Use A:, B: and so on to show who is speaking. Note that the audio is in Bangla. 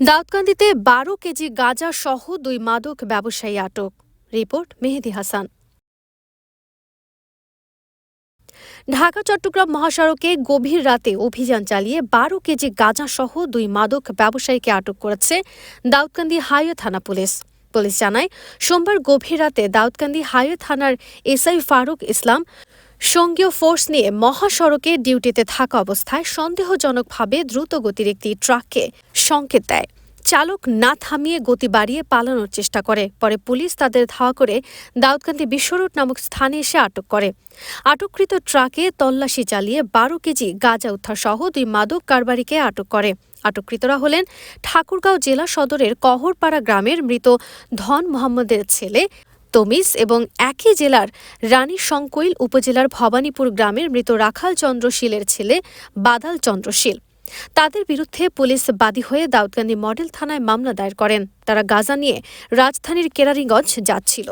A: দাউদকান্দিতে বারো কেজি গাঁজা সহ দুই মাদক ব্যবসায়ী আটক। রিপোর্ট মেহেদি হাসান। ঢাকা, চট্টগ্রাম মহাসড়কে গভীর রাতে অভিযান চালিয়ে বারো কেজি গাঁজা সহ দুই মাদক ব্যবসায়ীকে আটক করেছে দাউদকান্দি হাইওয়ে থানা পুলিশ। পুলিশ জানায়, সোমবার গভীর রাতে দাউদকান্দি হাইওয়ে থানার এসআই ফারুক ইসলাম সঙ্গীয় ফোর্স নিয়ে মহাসড়কে ডিউটিতে থাকা অবস্থায় সন্দেহজনকভাবে দ্রুত গতির একটি ট্রাককে সংকেত দেয়। চালক না থামিয়ে গতি বাড়িয়ে পালানোর চেষ্টা করে, পরে পুলিশ তাদের ধাওয়া করে দাউদকান্দি বিশ্বরোড নামক স্থানে এসে আটক করে। আটককৃত ট্রাকে তল্লাশি চালিয়ে বারো কেজি গাঁজা উদ্ধার সহ দুই মাদক কারবারিকে আটক করে। আটককৃতরা হলেন ঠাকুরগাঁও জেলা সদরের কহরপাড়া গ্রামের মৃত ধন মোহাম্মদের ছেলে তমিজ এবং একই জেলার রানী শঙ্কৈল উপজেলার ভবানীপুর গ্রামের মৃত রাখাল চন্দ্রশীলের ছেলে বাদাল চন্দ্রশীল তাদের বিরুদ্ধে পুলিশ বাদী হয়ে দাউদকান্দি মডেল থানায় মামলা দায়ের করেন। তারা গাজা নিয়ে রাজধানীর কেরানীগঞ্জ যাচ্ছিল।